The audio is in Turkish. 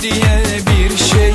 Diye bir şey